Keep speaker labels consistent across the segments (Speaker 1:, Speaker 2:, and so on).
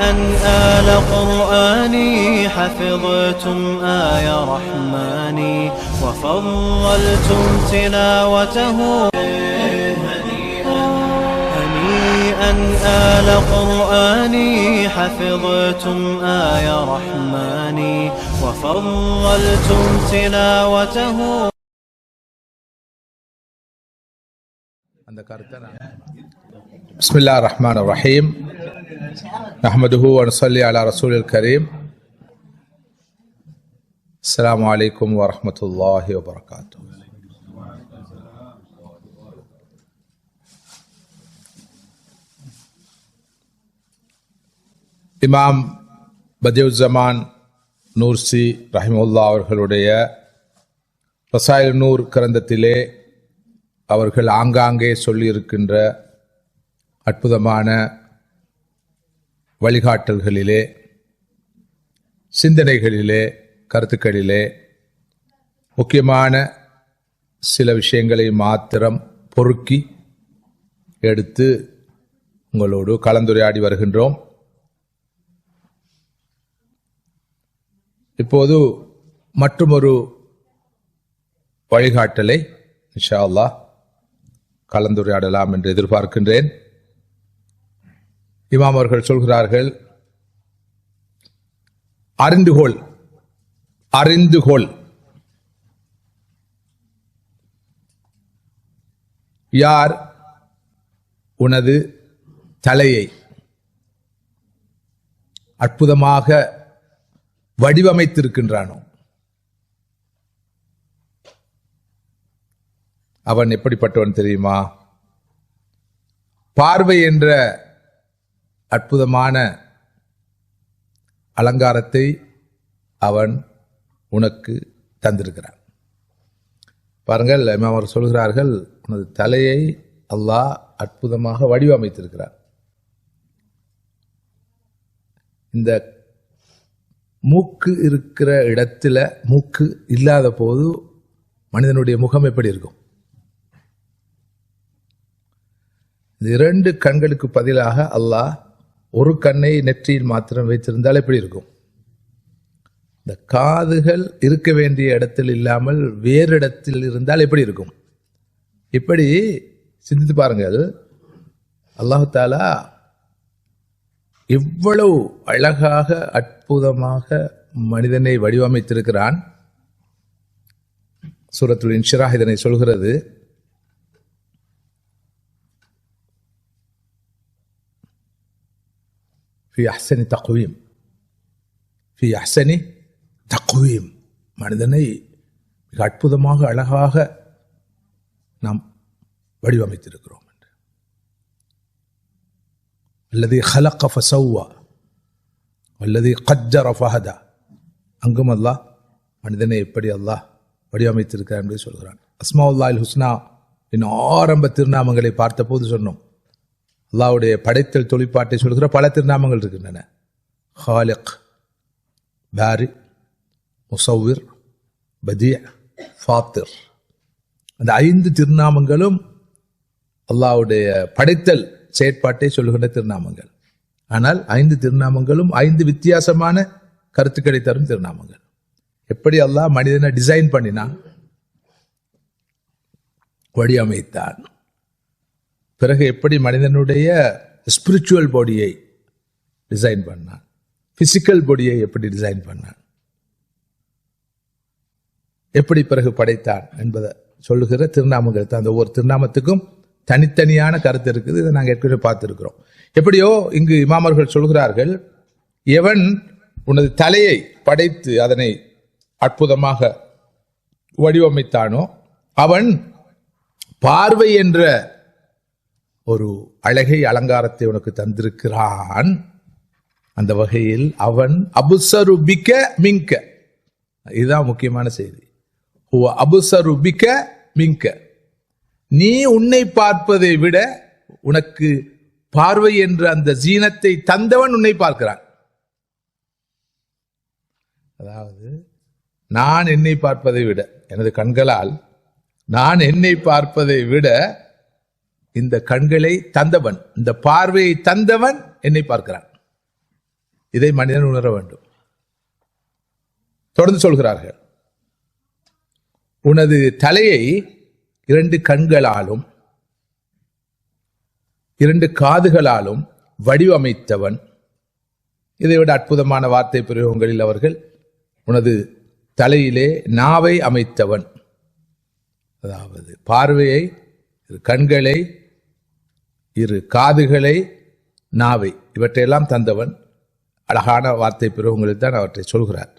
Speaker 1: أن آل قرآني حفظتم آي رحماني وفضلتم تلاوته هنيئا آل قرآني حفظتم آي رحماني وفضلتم تلاوته
Speaker 2: بسم الله الرحمن الرحيم. ரஹ்மான் ரஹீம் நஹ்மதுஹு வனுசல்லி அலா ரசூலில் கரீம் அஸ்ஸலாமு அலைக்கும் வரஹ்மத்துல்லாஹி வபரகாத்து இமாம் பதியுஸ்ஸமான் நூர்சி ரஹிமுல்லா அவர்களுடைய ரசாயல் நூர் கிரந்தத்திலே அவர்கள் ஆங்காங்கே சொல்லியிருக்கின்ற அற்புதமான வழிகாட்டல்களிலே சிந்தனைகளிலே கருத்துக்களிலே முக்கியமான சில விஷயங்களை மாத்திரம் பொறுக்கி எடுத்து உங்களோடு கலந்துரையாடி வருகின்றோம். இப்போது மற்றொரு வழிகாட்டலை இன்ஷா அல்லாஹ் கலந்துரையாடலாம் என்று எதிர்பார்க்கின்றேன். இமாம் அவர்கள் சொல்கிறார்கள் அறிந்துகோள் அறிந்துகோள். யார் உனது தலையை அற்புதமாக வடிவமைத்திருக்கின்றானோ? அவன் எப்படிப்பட்டவன் தெரியுமா? பார்வை என்ற அற்புதமான அலங்காரத்தை அவன் உனக்கு தந்திருக்கிறான். பாருங்கள் இமாம் அவர் சொல்கிறார்கள் உனது தலையை அல்லாஹ் அற்புதமாக வடிவமைத்திருக்கிறார் இந்த மூக்கு இருக்கிற இடத்துல மூக்கு இல்லாத போது மனிதனுடைய முகம் எப்படி இருக்கும்? இந்த இரண்டு கண்களுக்கு பதிலாக அல்லாஹ் ஒரு கண்ணை நெற்றியில் மாத்திரம் வைத்திருந்தால் எப்படி இருக்கும்? இந்த காதுகள் இருக்க வேண்டிய இடத்தில் இல்லாமல் வேறு இடத்தில் இருந்தால் எப்படி இருக்கும்? இப்படி சிந்தித்து பாருங்கள். அல்லாஹு தாலா எவ்வளவு அழகாக அற்புதமாக மனிதனை வடிவமைத்திருக்கிறான். சூரத்துல் இன்ஷிராஹ் இதனை சொல்கிறது. في அஹ்சனி தக்குவீம் ஃபி அஹ்சனி தக்குவீம் மனிதனை மிக அற்புதமாக அழகாக நாம் வடிவமைத்திருக்கிறோம் என்று. அல்லது ஹலக்க ஃபசௌவா அல்லது கஜ்ஜர ஃபஹதா. அங்கும் அல்லாஹ் மனிதனை எப்படி அல்லாஹ் வடிவமைத்திருக்கிறார் என்று சொல்கிறான். அஸ்மாவுல்லாஹில் ஹுஸ்னா என் ஆரம்ப திருநாமங்களை பார்த்தபோது சொன்னோம். அல்லாவுடைய படைத்தல் தொழிற்பாட்டை சொல்கிற பல திருநாமங்கள் இருக்கின்றன. ஹாலிக் பாரி முசவிர் பதிய ஃபாத்திர் அந்த ஐந்து திருநாமங்களும் அல்லாவுடைய படைத்தல் செயற்பாட்டை சொல்லுகின்ற திருநாமங்கள். ஆனால் ஐந்து திருநாமங்களும் ஐந்து வித்தியாசமான கருத்துக்களை தரும் திருநாமங்கள். எப்படி அல்லாஹ் மனிதனை டிசைன் பண்ணினான்? வடிவமைத்தான். பிறகு எப்படி மனிதனுடைய ஸ்பிரிச்சுவல் பாடியை டிசைன் பண்ணான்? பிசிக்கல் பாடியை எப்படி டிசைன் பண்ணான்? எப்படி பிறகு படைத்தான் என்பதை சொல்லுகிற திருநாமங்கள் தான். அந்த ஒவ்வொரு திருநாமத்துக்கும் தனித்தனியான கருத்து இருக்குது. இதை நாங்கள் ஏற்கனவே பார்த்துருக்கிறோம். எப்படியோ இங்கு இமாமர்கள் சொல்கிறார்கள் எவன் உனது தலையை படைத்து அதனை அற்புதமாக வடிவமைத்தானோ அவன் பார்வை என்ற ஒரு அழகை அலங்காரத்தை உனக்கு தந்திருக்கிறான். அந்த வகையில் அவன் அபுசருபிக்க மிங்க. இதுதான் முக்கியமான செய்தி. ஓ பிக்க மிங்க. நீ உன்னை பார்ப்பதை விட உனக்கு பார்வை என்ற அந்த ஜீனத்தை தந்தவன் உன்னை பார்க்கிறான். அதாவது நான் என்னை பார்ப்பதை விட எனது கண்களால் நான் என்னை பார்ப்பதை விட இந்த கண்களை தந்தவன் இந்த பார்வையை தந்தவன் என்னை பார்க்கிறான். இதை மனிதன் உணர வேண்டும். தொடர்ந்து சொல்கிறார்கள். உனது தலையை இரண்டு கண்களாலும் இரண்டு காதுகளாலும் வடிவமைத்தவன். இதைவிட அற்புதமான வார்த்தை பிரயோகங்களில் அவர்கள் உனது தலையிலே நாவை அமைத்தவன். அதாவது பார்வையை கண்களை இரு காதுகளை நாவை இவற்றையெல்லாம் தந்தவன். அழகான வார்த்தை பிரயோகங்களில் தான் அவற்றை சொல்கிறார்.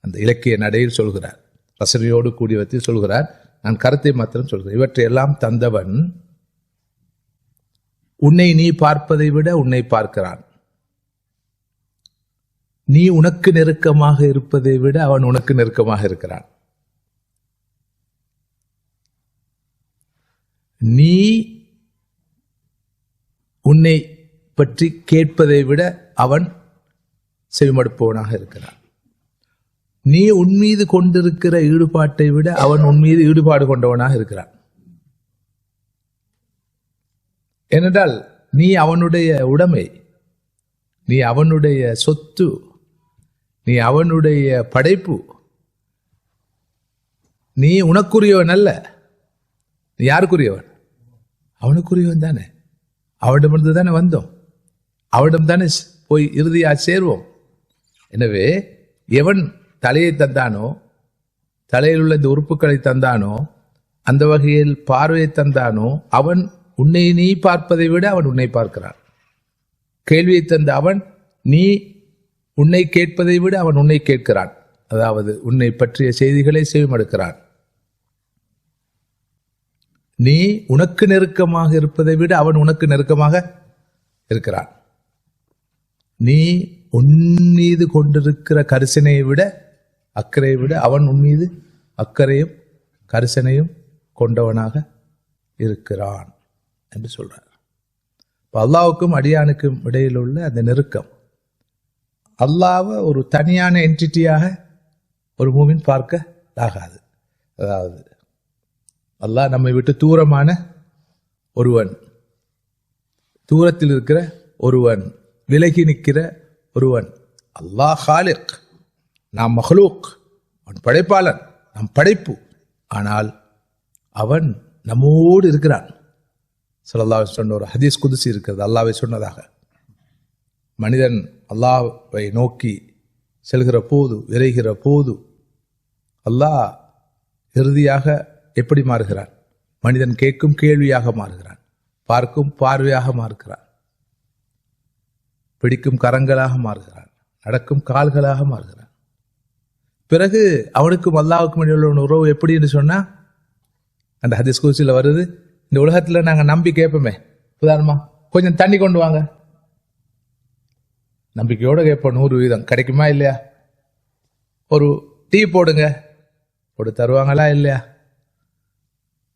Speaker 2: அந்த இலக்கிய நடையில் சொல்கிறார். ரசனையோடு கூடியவற்றை சொல்கிறார். நான் கருத்தை மாத்திரம் சொல்கிறேன். இவற்றையெல்லாம் தந்தவன் உன்னை நீ பார்ப்பதை விட உன்னை பார்க்கிறான். நீ உனக்கு நெருக்கமாக இருப்பதை விட அவன் உனக்கு நெருக்கமாக இருக்கிறான். நீ உன்னை பற்றி கேட்பதை விட அவன் செவிமடுப்பவனாக இருக்கிறான். நீ உன் மீது கொண்டிருக்கிற ஈடுபாட்டை விட அவன் உன் மீது ஈடுபாடு கொண்டவனாக இருக்கிறான். ஏனென்றால் நீ அவனுடைய உடைமை நீ அவனுடைய சொத்து நீ அவனுடைய படைப்பு நீ உனக்குரியவன் அல்ல. நீ யாருக்குரியவன்? அவனுக்குரியவன் தானே. அவனிடமிருந்து தானே வந்தோம். அவடம் தானே போய் இறுதியாக சேர்வோம். எனவே எவன் தலையை தந்தானோ தலையில் உள்ள இந்த உறுப்புகளை தந்தானோ அந்த வகையில் பார்வையை தந்தானோ அவன் உன்னை நீ பார்ப்பதை விட அவன் உன்னை பார்க்கிறான். கேள்வியை தந்த அவன் நீ உன்னை கேட்பதை விட அவன் உன்னை கேட்கிறான். அதாவது உன்னை பற்றிய செய்திகளை செவிமடுக்கிறான். நீ உனக்கு நெருக்கமாக இருப்பதை விட அவன் உனக்கு நெருக்கமாக இருக்கிறான். நீ உன் மீது கொண்டிருக்கிற கரிசனையை விட அக்கறையை விட அவன் உன் மீது அக்கறையும் கரிசனையும் கொண்டவனாக இருக்கிறான் என்று சொல்றார். இப்போ அல்லாவுக்கும் அடியானுக்கும் இடையில் உள்ள அந்த நெருக்கம் அல்லாவை ஒரு தனியான என்டிட்டியாக ஒரு மூவின் பார்க்க ஆகாது. அதாவது அல்லாஹ் நம்மை விட்டு தூரமான ஒருவன். தூரத்தில் இருக்கிற ஒருவன். விலகி நிற்கிற ஒருவன். அல்லாஹ் ஹாலிக். நாம் மஹ்லூக். அவன் படைப்பாளன். நம் படைப்பு. ஆனால் அவன் நம்மோடு இருக்கிறான். சொல்லல்லாவை சொன்ன ஒரு ஹதீஸ் குதிசி இருக்கிறது. அல்லாவை சொன்னதாக. மனிதன் அல்லாவை நோக்கி செல்கிற போது விரைகிற போது அல்லாஹ் இறுதியாக எப்படி மாறுகிறான்? மனிதன் கேட்கும் கேள்வியாக மாறுகிறான். பார்க்கும் பார்வையாக மாறுகிறான். பிடிக்கும் கரங்களாக மாறுகிறான். நடக்கும் கால்களாக மாறுகிறான். பிறகு அவனுக்கும் அல்லாவுக்கும் இடையில உள்ள உறவு எப்படின்னு சொன்னா அந்த ஹதீஸ் குதிசியில் வருது இந்த உலகத்தில் நாங்கள் நம்பி கேட்போமே. உதாரணமா கொஞ்சம் தண்ணி கொண்டு வாங்க. நம்பிக்கையோடு கேட்போம் நூறு வீதம். கிடைக்குமா இல்லையா? ஒரு டீ போடுங்க. போட்டு தருவாங்களா இல்லையா?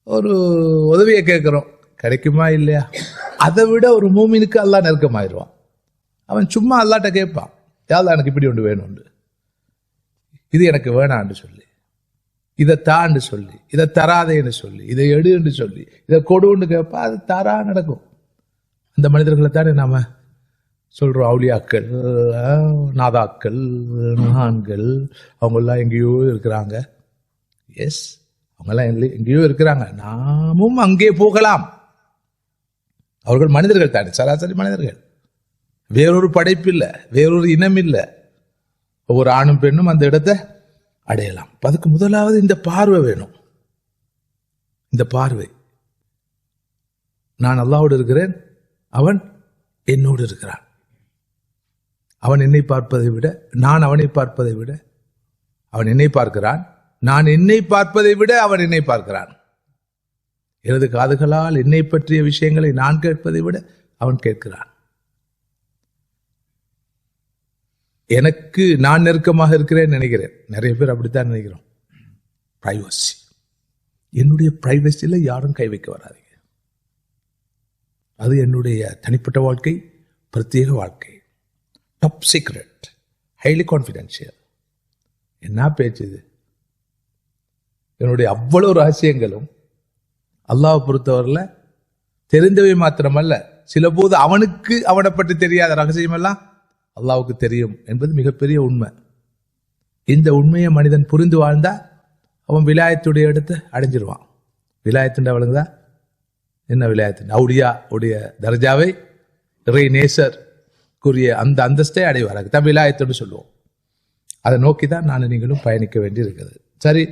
Speaker 2: ஒரு உதவியை கேட்குறோம். கிடைக்குமா இல்லையா? அதை விட ஒரு மூமினுக்கு அல்லாஹ் நெருக்கமாயிருவான். அவன் சும்மா அல்லாட்ட கேட்பான். யாழ்லா எனக்கு இப்படி ஒன்று வேணும்னு. இது எனக்கு வேணான்னு சொல்லி. இதை தான்னு சொல்லி. இதை தராதேன்னு சொல்லி. இதை எடுன்னு சொல்லி. இதை கொடுன்னு கேட்பா அது தரா நடக்கும். அந்த மனிதர்களை தானே நாம சொல்றோம். அவுளியாக்கள் நாதாக்கள் மகான்கள் அவங்கெல்லாம் எங்கேயோ இருக்கிறாங்க. எஸ் அவங்கெல்லாம் எங்க- எங்கேயோ இருக்கிறாங்க. நாமும் அங்கே போகலாம். அவர்கள் மனிதர்கள் தானே சராசரி மனிதர்கள். வேறொரு படைப்பு இல்லை வேறொரு இனம் இல்லை ஒவ்வொரு ஆணும் பெண்ணும் அந்த இடத்தை அடையலாம். அதுக்கு முதலாவது இந்த பார்வை வேணும். இந்த பார்வை. நான் அல்லாவோடு இருக்கிறேன் அவன் என்னோடு இருக்கிறான். அவன் என்னை பார்ப்பதை விட நான் அவனை பார்ப்பதை விட அவன் என்னை பார்க்கிறான் நான் என்னை பார்ப்பதை விட அவன் என்னை பார்க்கிறான். எனது காதுகளால் என்னை பற்றிய விஷயங்களை நான் கேட்பதை விட அவன் கேட்கிறான். எனக்கு நான் நெருக்கமாக இருக்கிறேன் நினைக்கிறேன். நிறைய பேர் அப்படித்தான் நினைக்கிறோம். பிரைவசி என்னுடைய பிரைவசியில் யாரும் கை வைக்க வராதீங்க. அது என்னுடைய தனிப்பட்ட வாழ்க்கை பிரத்யேக வாழ்க்கை. டாப் சீக்ரெட் ஹைலி கான்ஃபிடென்ஷியல் என்ன பேச்சு இது? என்னுடைய அவ்வளவு ரகசியங்களும் அல்லாவை பொறுத்தவரையில் தெரிந்தவை மாத்திரமல்ல. சில போது அவனுக்கு அவனை பற்றி தெரியாத ரகசியமெல்லாம் அல்லாவுக்கு தெரியும் என்பது மிகப்பெரிய உண்மை. இந்த உண்மையை மனிதன் புரிந்து வாழ்ந்தா அவன் விலாயத்துடைய எடுத்து அடைஞ்சிருவான். விலாயத்துண்ட அவளுங்கதா என்ன விலாயத்து அவுடியா உடைய தர்ஜாவை இறை கூறிய அந்த அந்தஸ்தை அடைவார் தான் விலாயத்துன்னு சொல்லுவோம். அதை நோக்கி தான் நான் நீங்களும் பயணிக்க வேண்டி இருக்குது சரி